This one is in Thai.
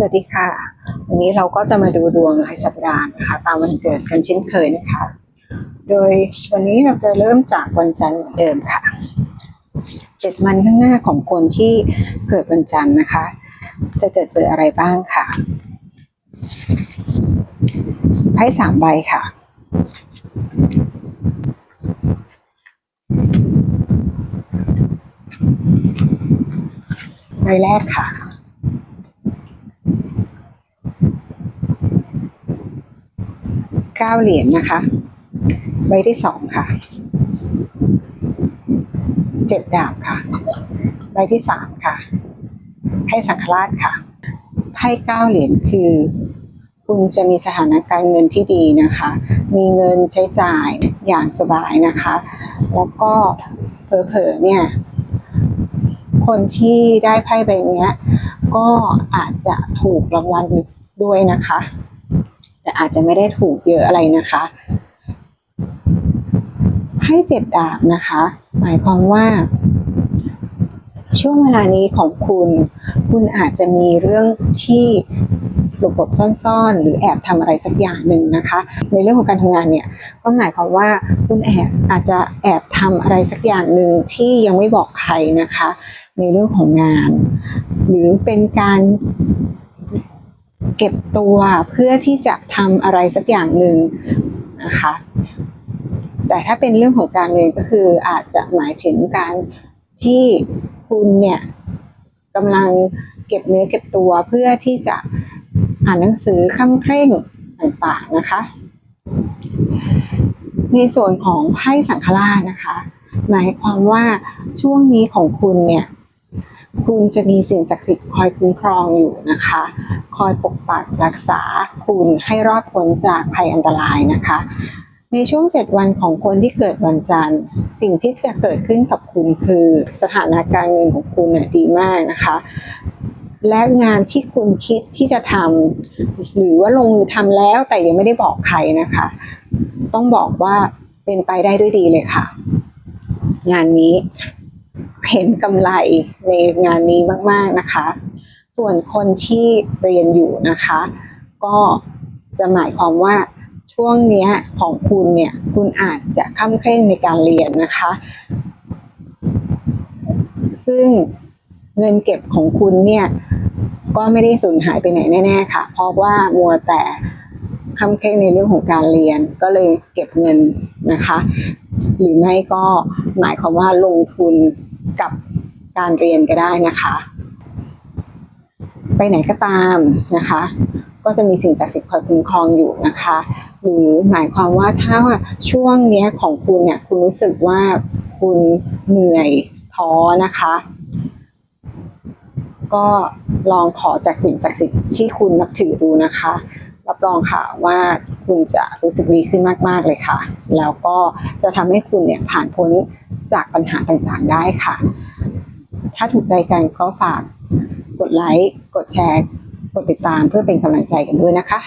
สวัสดีค่ะ วันนี้เราก็จะมาดูดวงรายสัปดาห์นะคะตามวันเกิดกันเช่นเคยนะคะ โดยวันนี้เราจะเริ่มจากวันจันทร์เหมือนเดิมค่ะเจ็ดวันข้างหน้าของคนที่เกิดวันจันทร์นะคะ จะเจอเจออะไรบ้างค่ะไพ่สามใบค่ะใบแรกค่ะ เก้าเหรียญนะคะ ใบที่สองค่ะ เจ็ดดาบค่ะ ใบที่สามค่ะ ให้สังฆราชค่ะ ให้เก้าเหรียญคือ คุณจะมีสถานการณ์เงินที่ดีนะคะ มีเงินใช้จ่ายอย่างสบายนะคะ แล้วก็เผลอๆเนี่ย คนที่ได้ไพ่ใบนี้ก็อาจจะถูกรางวัลด้วยนะคะ แต่อาจจะไม่ได้ถูกเยอะอะไรนะคะให้เจ็ดดาบนะคะ หมายความว่า ช่วงเวลานี้ของคุณ คุณอาจจะมีเรื่องที่หลบหลบซ่อนๆ หรือแอบทำอะไรสักอย่างหนึ่งนะคะ ในเรื่องของการทำงานเนี่ยก็หมายความว่าคุณแอบอาจจะแอบทำอะไรสักอย่างหนึ่งที่ยังไม่บอกใครนะคะ ในเรื่องของงาน หรือเป็นการ เก็บตัวเพื่อที่จะทำอะไรสักอย่างหนึ่งนะคะแต่ถ้าเป็นเรื่องของการเงินก็คืออาจจะหมายถึงการที่คุณเนี่ยกำลังเก็บเนื้อเก็บตัวเพื่อที่จะอ่านหนังสือค่ำเคร่งต่างๆนะคะ ในส่วนของไพ่สังฆราชนะคะ หมายความว่าช่วงนี้ของคุณเนี่ย คุณจะมีสิ่งศักดิ์สิทธิ์คอยคุ้มครองอยู่นะคะ คอยปกปักรักษาคุณให้รอดพ้นจากภัยอันตรายนะคะ ในช่วง 7 วันของคนที่เกิดวันจันทร์ สิ่งที่จะเกิดขึ้นกับคุณคือสถานะการเงินของคุณน่ะดีมากนะคะและงานที่คุณคิดที่จะทำหรือว่าลงมือทำแล้วแต่ยังไม่ได้บอกใครนะคะ ต้องบอกว่าเป็นไปได้ด้วยดีเลยค่ะ งานนี้ เห็นกำไรในงานนี้มากๆนะคะ ส่วนคนที่เรียนอยู่นะคะ ก็จะหมายความว่าช่วงนี้ของคุณเนี่ยคุณอาจจะข้ามเคร่งในการเรียนนะคะ ซึ่งเงินเก็บของคุณเนี่ยก็ไม่ได้สูญหายไปไหนแน่ ๆ ค่ะ เพราะว่ามัวแต่ค้ำเคร่งในเรื่องของการเรียนก็เลยเก็บเงินนะคะ หรือไม่ก็หมายความว่าลงทุน กับการเรียนก็ได้นะคะ ไปไหนก็ตามนะคะ ก็จะมีสิ่งศักดิ์สิทธิ์คอยคุ้มครองอยู่นะคะ หรือหมายความว่าถ้าช่วงนี้ของคุณเนี่ยคุณรู้สึกว่าคุณเหนื่อยท้อนะคะก็ลองขอจากสิ่งศักดิ์สิทธิ์ที่คุณนับถือดูนะคะ รับรองค่ะว่าคุณจะรู้สึกดีขึ้นมาก ๆ เลยค่ะ แล้วก็จะทำให้คุณเนี่ยผ่านพ้น จากปัญหาต่างๆได้ค่ะ ถ้าถูกใจกันก็ฝากกดไลค์ กดแชร์ กดติดตามเพื่อเป็นกำลังใจกันด้วยนะคะ